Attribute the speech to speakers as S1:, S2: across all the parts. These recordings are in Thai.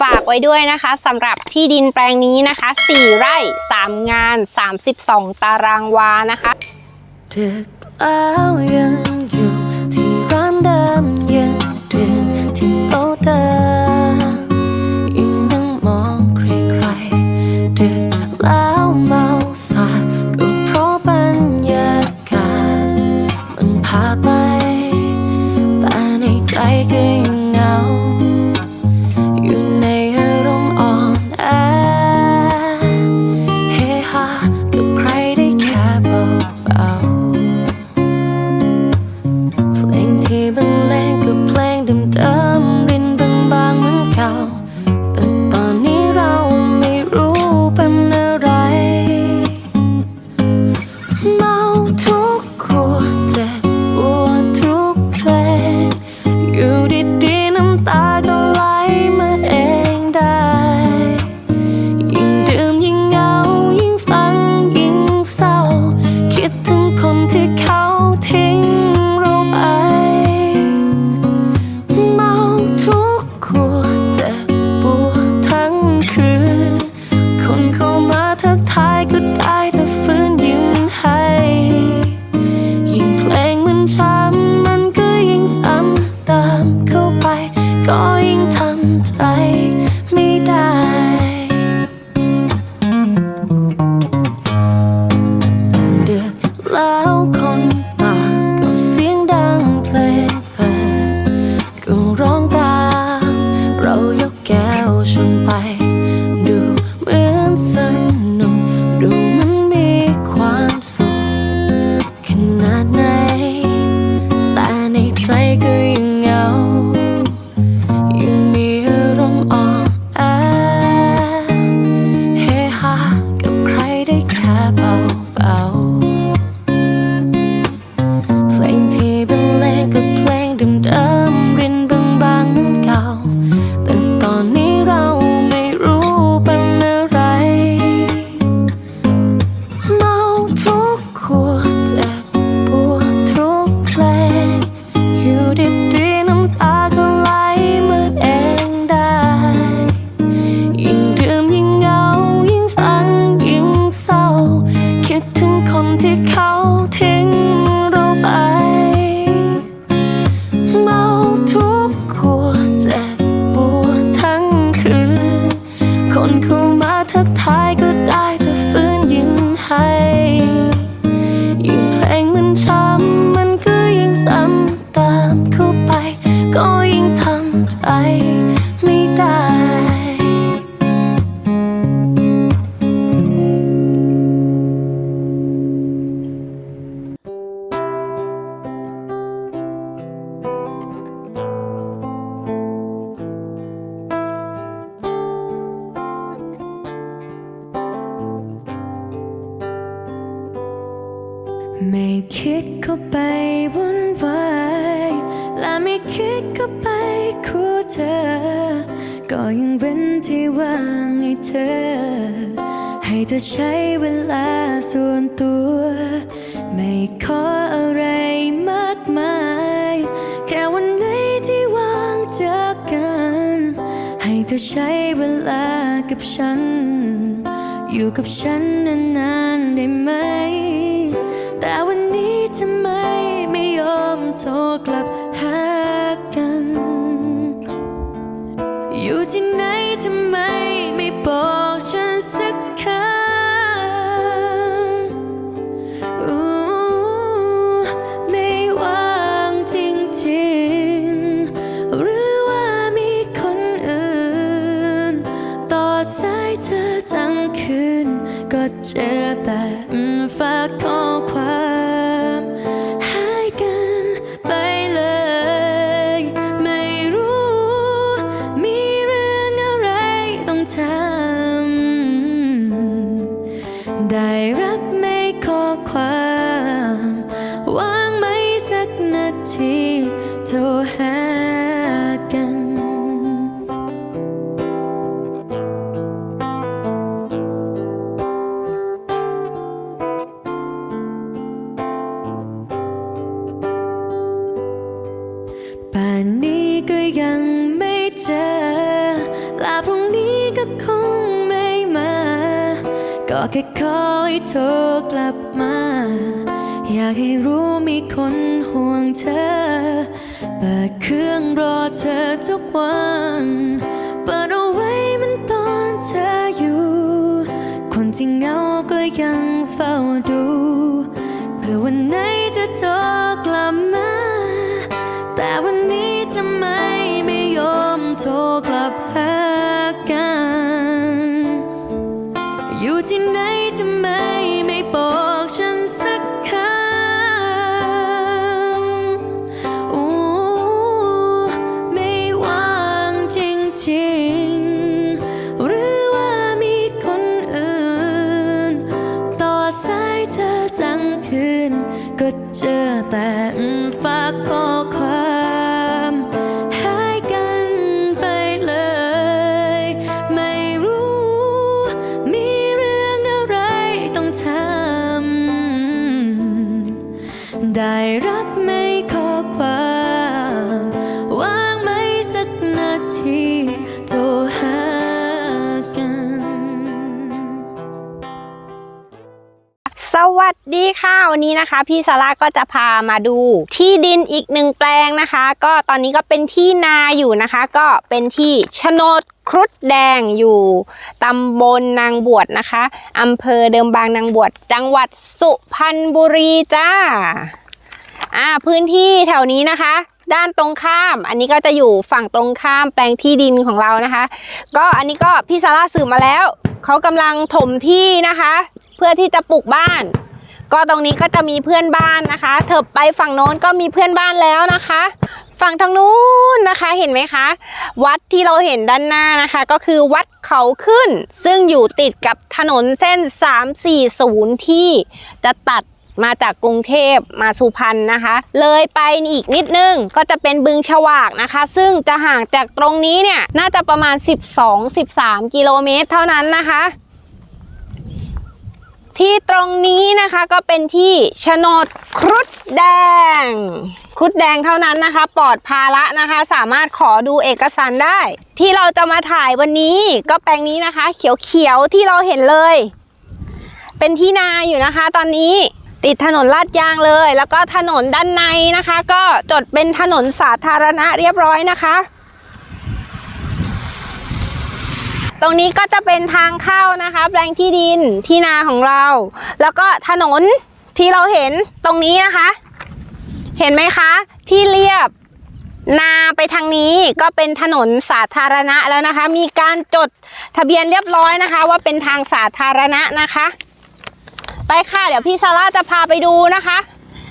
S1: ฝากไว้ด้วยนะคะสำหรับที่ดินแปลงนี้นะคะ 4 ไร่ 3 งาน 32 ตารางวานะคะ
S2: คิดถึงคนที่เขา took time. ไม่คิดเข้าไปวุ่นวายและไม่คิดเข้าไปคู่เธอ ก็ยังเว้นที่ว่างให้เธอ ให้เธอใช้เวลาส่วนตัว ไม่ขออะไรมากมาย แค่วันไหนที่ว่างจากกัน ให้เธอใช้เวลากับฉัน อยู่กับฉันนานๆได้ไหม ทำไมไม่ยอมโทรกลับ ก็คงไม่มา ก็แค่ขอให้โทรกลับมา อยากให้รู้มีคนห่วงเธอ เปิดเครื่องรอเธอทุกวันเปิดเอาไว้มันตอนเธออยู่ คนที่เหงาก็ยังเฝ้าดู เพื่อวันไหนจะโทรกลับมา แต่วันนี้ทำไมไม่ยอมโทรกลับหา อยู่ที่ไได้รั
S1: ดีค่ะวันนี้นะคะ พี่ซาร่าก็จะพามาดู ที่ดินอีกหนึ่งแปลงนะคะ ก็ตอนนี้ก็เป็นที่นาอยู่นะคะ ก็เป็นที่โฉนดครุฑแดงอยู่ตำบลนางบวชนะคะอำเภอเดิมบางนางบวชจังหวัดสุพรรณบุรีจ้าอ่าพื้นที่แถวนี้นะคะ ด้านตรงข้าม อันนี้ก็จะอยู่ฝั่งตรงข้ามแปลงที่ดินของเรานะคะ ก็อันนี้ก็พี่ซาร่าสืบมาแล้วเขากำลังถมที่นะคะ เพื่อที่จะปลูกบ้าน ก็ตรงนี้ก็จะมีเพื่อนบ้านนะคะ เถิบไปฝั่งโน้นก็มีเพื่อนบ้านแล้วนะคะ ฝั่งทางนู้นนะคะเห็นไหมคะ วัดที่เราเห็นด้านหน้านะคะ ก็คือวัดเขาขึ้น ซึ่งอยู่ติดกับถนนเส้น 340 ที่จะตัดมาจากกรุงเทพมาสุพรรณนะคะ เลยไปอีกนิดนึงก็จะเป็นบึงฉวากนะคะ ซึ่งจะห่างจากตรงนี้เนี่ยน่าจะประมาณ 12-13 กิโลเมตรเท่านั้นนะคะ ที่ตรงนี้นะคะก็เป็นที่โฉนดครุฑแดง ครุฑแดงเท่านั้นนะคะ ปลอดภาระนะคะ สามารถขอดูเอกสารได้ ที่เราจะมาถ่ายวันนี้ก็แปลงนี้นะคะ เขียวๆที่เราเห็นเลย เป็นที่นาอยู่นะคะ ตอนนี้ติดถนนลาดยางเลย แล้วก็ถนนด้านในนะคะ ก็จดเป็นถนนสาธารณะเรียบร้อยนะคะ ตรงนี้ก็จะเป็นทางเข้านะคะ แปลงที่ดินที่นาของเรา แล้วก็ถนนที่เราเห็นตรงนี้นะคะ เห็นไหมคะ ที่เรียบนาไปทางนี้ก็เป็นถนนสาธารณะแล้วนะคะ มีการจดทะเบียนเรียบร้อยนะคะ ว่าเป็นทางสาธารณะนะคะ ไปค่ะ เดี๋ยวพี่ซาร่าจะพาไปดูนะคะ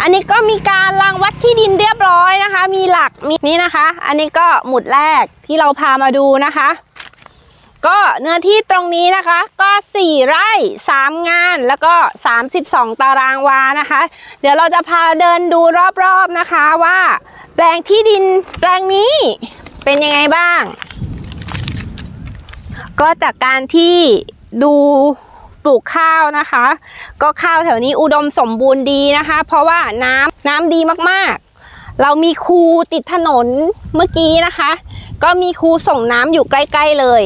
S1: อันนี้ก็มีการรังวัดที่ดินเรียบร้อยนะคะ มีหลักมีนี่นะคะ อันนี้ก็หมุดแรกที่เราพามาดูนะคะ ก็เนื้อที่ตรงนี้นะคะก็ 4 ไร่ 3 งานแล้วก็ 32 ตารางวานะคะ เดี๋ยวเราจะพาเดินดูรอบๆนะคะว่า แปลงที่ดินแปลงนี้เป็นยังไงบ้าง ก็จากการที่ดูปลูกข้าวนะคะ ก็ข้าวแถวนี้อุดมสมบูรณ์ดีนะคะ เพราะว่าน้ำน้ำดีมากๆ เรามีคูติดถนนเมื่อกี้นะคะ ก็มีคูส่งน้ำอยู่ใกล้ ๆ เลย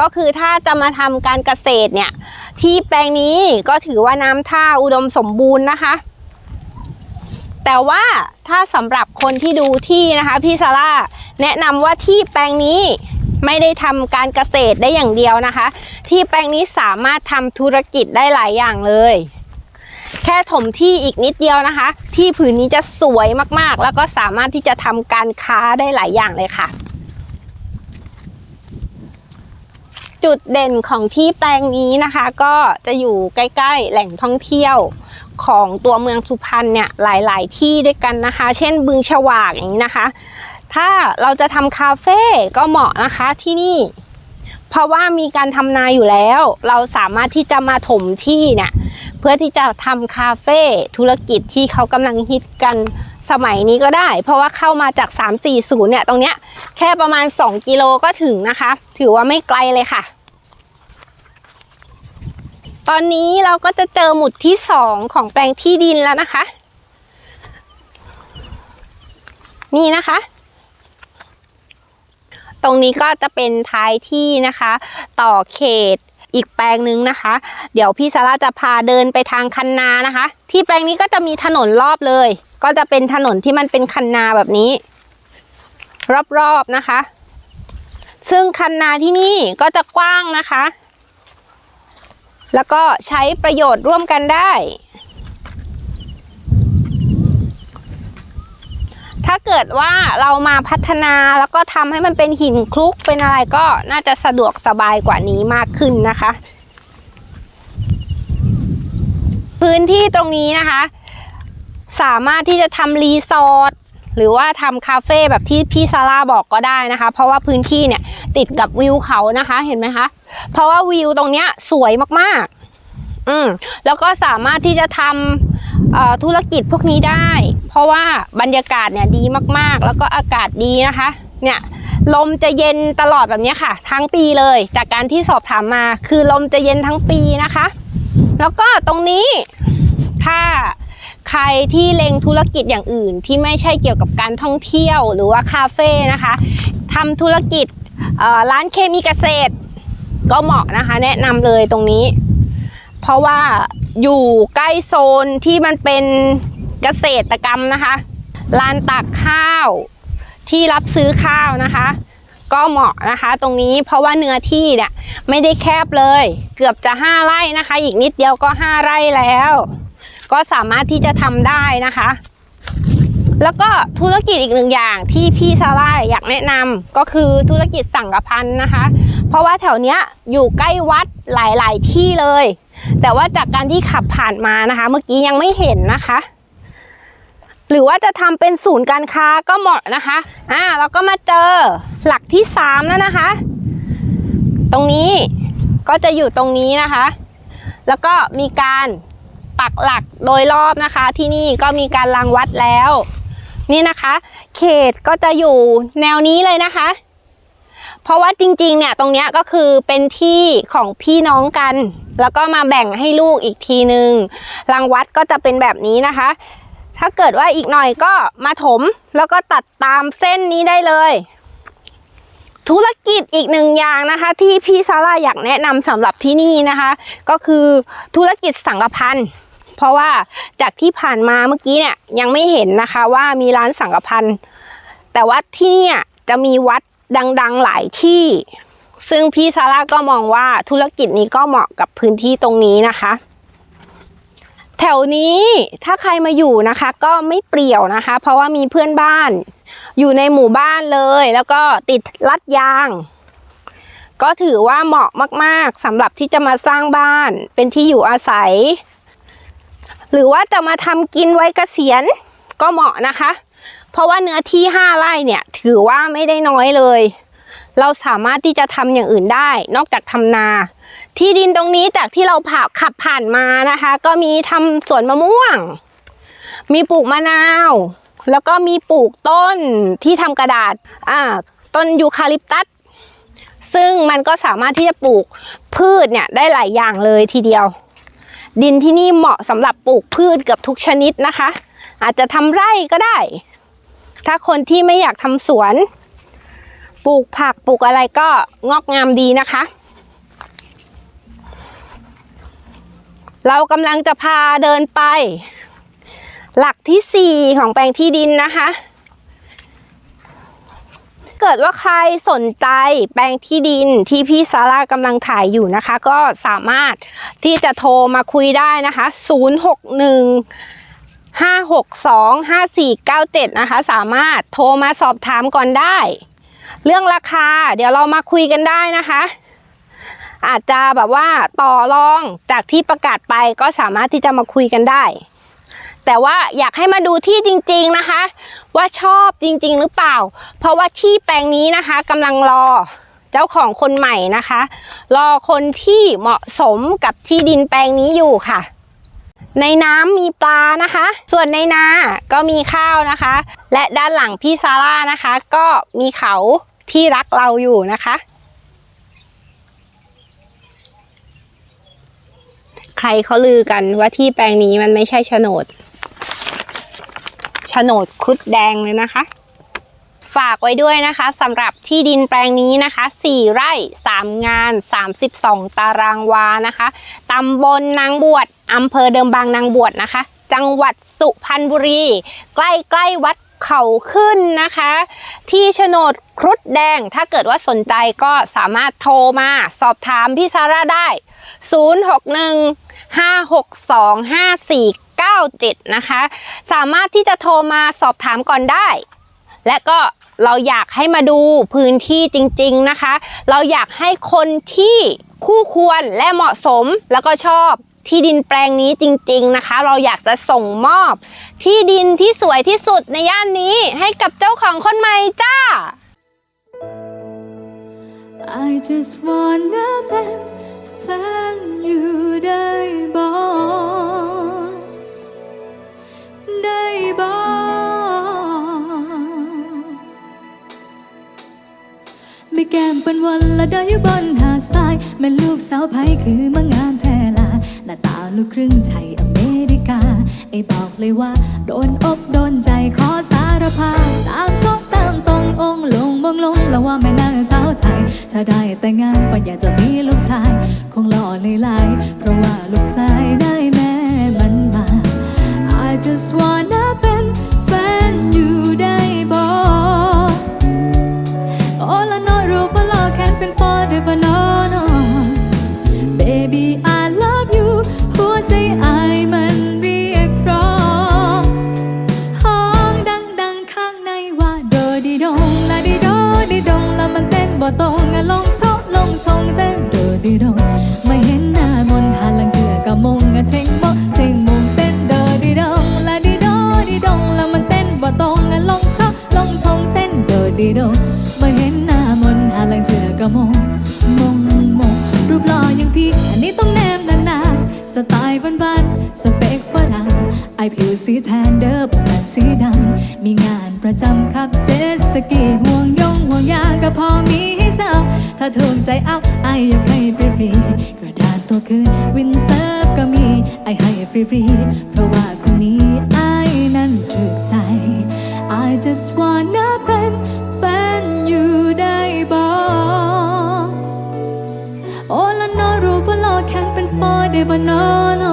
S1: ก็คือถ้าจะมาทำการเกษตรเนี่ย ที่แปลงนี้ก็ถือว่าน้ำท่าอุดมสมบูรณ์นะคะ แต่ว่าถ้าสำหรับคนที่ดูที่นะคะพี่ซาร่าแนะนำว่าที่แปลงนี้ไม่ได้ทำการเกษตรได้อย่างเดียวนะคะ ที่แปลงนี้สามารถทำธุรกิจได้หลายอย่างเลย แค่ถมที่อีกนิดเดียวนะคะ ที่ผืนนี้จะสวยมากๆ แล้วก็สามารถที่จะทำการค้าได้หลายอย่างเลยค่ะ จุดเด่นของที่แปลงนี้นะคะ ก็จะอยู่ใกล้ๆ แหล่งท่องเที่ยวของตัวเมืองสุพรรณเนี่ยหลายๆ ที่ด้วยกันนะคะ เช่นบึงฉวากอย่างนี้นะคะ ถ้าเราจะทำคาเฟ่ก็เหมาะนะคะที่นี่ เพราะว่ามีการทำนาอยู่แล้ว เราสามารถที่จะมาถมที่เนี่ยเพื่อที่จะทำคาเฟ่ธุรกิจที่เขากำลังฮิตกัน สมัยนี้ก็ได้ เพราะว่าเข้ามาจาก 340 เนี่ย ตรงเนี้ยแค่ประมาณ 2 กิโลก็ถึงนะคะ ถือว่าไม่ไกลเลยค่ะ ตอนนี้เราก็จะเจอหมุดที่ 2 ของแปลงที่ดินแล้วนะคะ นี่นะคะ ตรงนี้ก็จะเป็นท้ายที่นะคะ ต่อเขต อีกแปลงหนึ่งนะคะ เดี๋ยวพี่ซาร่าจะพาเดินไปทางคันนานะคะ ที่แปลงนี้ก็จะมีถนนรอบเลย ก็จะเป็นถนนที่มันเป็นคันนาแบบนี้ รอบๆนะคะ ซึ่งคันนาที่นี่ก็จะกว้างนะคะ แล้วก็ใช้ประโยชน์ร่วมกันได้ ถ้าเกิดว่าเรามาพัฒนาแล้วก็ทำให้มันเป็นหินคลุกเป็นอะไรก็น่าจะสะดวกสบายกว่านี้มากขึ้นนะคะ พื้นที่ตรงนี้นะคะ สามารถที่จะทำรีสอร์ทหรือว่าทำคาเฟ่แบบที่พี่ซาร่าบอกก็ได้นะคะ เพราะว่าพื้นที่เนี่ยติดกับวิวเขานะคะเห็นไหมคะเพราะว่าวิวตรงเนี้ยสวยมากๆ อืมแล้วก็สามารถที่จะทำธุรกิจพวกนี้ได้ เพราะว่าบรรยากาศเนี่ยดีมากๆ แล้วก็อากาศดีนะคะ เนี่ยลมจะเย็นตลอดแบบนี้ค่ะ ทั้งปีเลย จากการที่สอบถามมา คือลมจะเย็นทั้งปีนะคะ แล้วก็ตรงนี้ถ้าใครที่เล็งธุรกิจอย่างอื่นที่ไม่ใช่เกี่ยวกับการท่องเที่ยวหรือว่าคาเฟ่นะคะทำธุรกิจร้านเคมีเกษตร ก็เหมาะนะคะ แนะนำเลยตรงนี้ เพราะว่าอยู่ใกล้โซนที่มันเป็น เกษตรกรรมนะคะลานตากข้าวที่รับซื้อข้าวนะคะ ก็เหมาะนะคะ ตรงนี้เพราะว่าเนื้อที่เนี่ยไม่ได้แคบเลย เกือบจะ5ไร่นะคะ อีกนิดเดียวก็5ไร่แล้ว ก็สามารถที่จะทำได้นะคะ แล้วก็ธุรกิจอีกหนึ่งอย่างที่พี่ซาร่าอยากแนะนำก็คือธุรกิจสังกพันนะคะ เพราะว่าแถวเนี้ยอยู่ใกล้วัดหลาย ๆ ที่เลย แต่ว่าจากการที่ขับผ่านมานะคะ เมื่อกี้ยังไม่เห็นนะคะ หรือว่าจะทำเป็นศูนย์การค้าก็เหมาะนะคะอ่าเราก็มาเจอหลักที่สามแล้วนะคะ ตรงนี้ก็จะอยู่ตรงนี้นะคะ แล้วก็มีการปักหลักโดยรอบนะคะ ที่นี่ก็มีการรังวัดแล้ว นี่นะคะ เขตก็จะอยู่แนวนี้เลยนะคะ เพราะว่าจริงๆ เนี่ยตรงเนี้ยก็คือเป็นที่ของพี่น้องกัน แล้วก็มาแบ่งให้ลูกอีกทีนึงรังวัดก็จะเป็นแบบนี้นะคะ ถ้าเกิดว่าอีกหน่อยก็มาถมแล้วก็ตัดตามเส้นนี้ได้เลย ธุรกิจอีกหนึ่งอย่างนะคะ ที่พี่ซาร่าอยากแนะนำสำหรับที่นี่นะคะ ก็คือธุรกิจสังกพันธ์เพราะว่าจากที่ผ่านมาเมื่อกี้เนี่ยยังไม่เห็นนะคะว่ามีร้านสังกพันธ์แต่ว่าที่นี่จะมีวัดดังๆหลายที่ ซึ่งพี่ซาร่าก็มองว่าธุรกิจนี้ก็เหมาะกับพื้นที่ตรงนี้นะคะ แถวนี้ถ้าใครมาอยู่นะคะ ก็ไม่เปรี่ยวนะคะ เพราะว่ามีเพื่อนบ้าน อยู่ในหมู่บ้านเลย แล้วก็ติดลัดยาง ก็ถือว่าเหมาะมาก ๆสำหรับที่จะมาสร้างบ้านเป็นที่อยู่อาศัย หรือว่าจะมาทำกินไว้เกษียณก็เหมาะนะคะ เพราะว่าเนื้อที่5ไร่เนี่ย ถือว่าไม่ได้น้อยเลย เราสามารถที่จะทำอย่างอื่นได้ นอกจากทำนา ที่ดินตรงนี้จากที่เราผ่าขับผ่านมานะคะ ก็มีทำสวนมะม่วง มีปลูกมะนาว แล้วก็มีปลูกต้นที่ทำกระดาษอ่าต้นยูคาลิปตัสซึ่งมันก็สามารถที่จะปลูกพืชเนี่ยได้หลายอย่างเลยทีเดียว ดินที่นี่เหมาะสำหรับปลูกพืชเกือบทุกชนิดนะคะ อาจจะทำไร่ก็ได้ ถ้าคนที่ไม่อยากทำสวน ปลูกผักปลูกอะไรก็งอกงามดีนะคะ เรากำลังจะพาเดินไป หลักที่ 4 ของแปลงที่ดินนะคะ เกิดว่าใครสนใจแปลงที่ดินที่พี่ซาร่ากำลังถ่ายอยู่นะคะ ก็สามารถที่จะโทรมาคุยได้นะคะ 061 562 5497 นะคะ สามารถโทรมาสอบถามก่อนได้ เรื่องราคาเดี๋ยวเรามาคุยกันได้นะคะ อาจจะแบบว่าต่อรองจากที่ประกาศไปก็สามารถที่จะมาคุยกันได้ แต่ว่าอยากให้มาดูที่จริง ๆนะคะ ว่าชอบจริง ๆ หรือเปล่า เพราะว่าที่แปลงนี้นะคะกำลังรอเจ้าของคนใหม่นะคะ รอคนที่เหมาะสมกับที่ดินแปลงนี้อยู่ค่ะ ในน้ำมีปลานะคะ ส่วนในนาก็มีข้าวนะคะ และด้านหลังพี่ซาร่านะคะ ก็มีเขาที่รักเราอยู่นะคะ ใครเขาลือกันว่าที่แปลงนี้มันไม่ใช่โฉนดโฉนดครุฑแดงเลยนะคะ ฝากไว้ด้วยนะคะสำหรับที่ดินแปลงนี้นะคะ 4 ไร่ 3 งาน 32 ตารางวานะคะตำบลนางบวชอำเภอเดิมบางนางบวชนะคะ จังหวัดสุพรรณบุรี ใกล้ๆวัด เขาขึ้นนะคะ ที่โฉนดครุฑแดง ถ้าเกิดว่าสนใจก็สามารถโทรมาสอบถามพี่ซาร่าได้ 061-562-5497 นะคะ สามารถที่จะโทรมาสอบถามก่อนได้ และก็เราอยากให้มาดูพื้นที่จริง ๆนะคะ เราอยากให้คนที่คู่ควรและเหมาะสมแล้วก็ชอบ ที่ดินแปลงนี้จริง ๆนะคะ เราอยากจะส่งมอบ ที่ดินที่สวยที่สุดในย่านนี้ให้กับเจ้าของคนใหม่จ้า
S3: I just wanna เป็นแฟนอยู่ได้บ่ได้บ่ไม่แก้มเป็นวันละได้อยู่บนหาดทรายแม่ลูกสาวไผคือมางามแทน ลูกครึ่งไทยอเมริกา ไอ้บอกเลยว่า โดนอกโดนใจขอสารภาพตามโต๊ะตามตรงองลงมองลงแล้วว่าแม่นางสาวไทย ถ้าได้แต่งงานก็อยากจะมีลูกชาย คงหล่อเลยลายเพราะว่าลูกชายได้แม่มันมา I just wanna เป็นแฟนอยู่ได้บ่โอ้ละน้อยรูปว่าหล่อแค้นเป็นปอได้บ่นอน ประจำขับเจ็ตสกีห่วงยงห่วงยางก็พอมีให้สาวถ้าถูกใจเอาไออยากให้ฟรีๆกระดาษตัวคืนวินเซิร์ฟก็มีไอให้ฟรีๆเพราะว่าคนนี้ไอนั้นถูกใจ I just wanna เป็นแฟนอยู่ได้บ่โอ้ละนอรู้ว่าหล่อแข็งเป็นฟอได้บ่นอนอ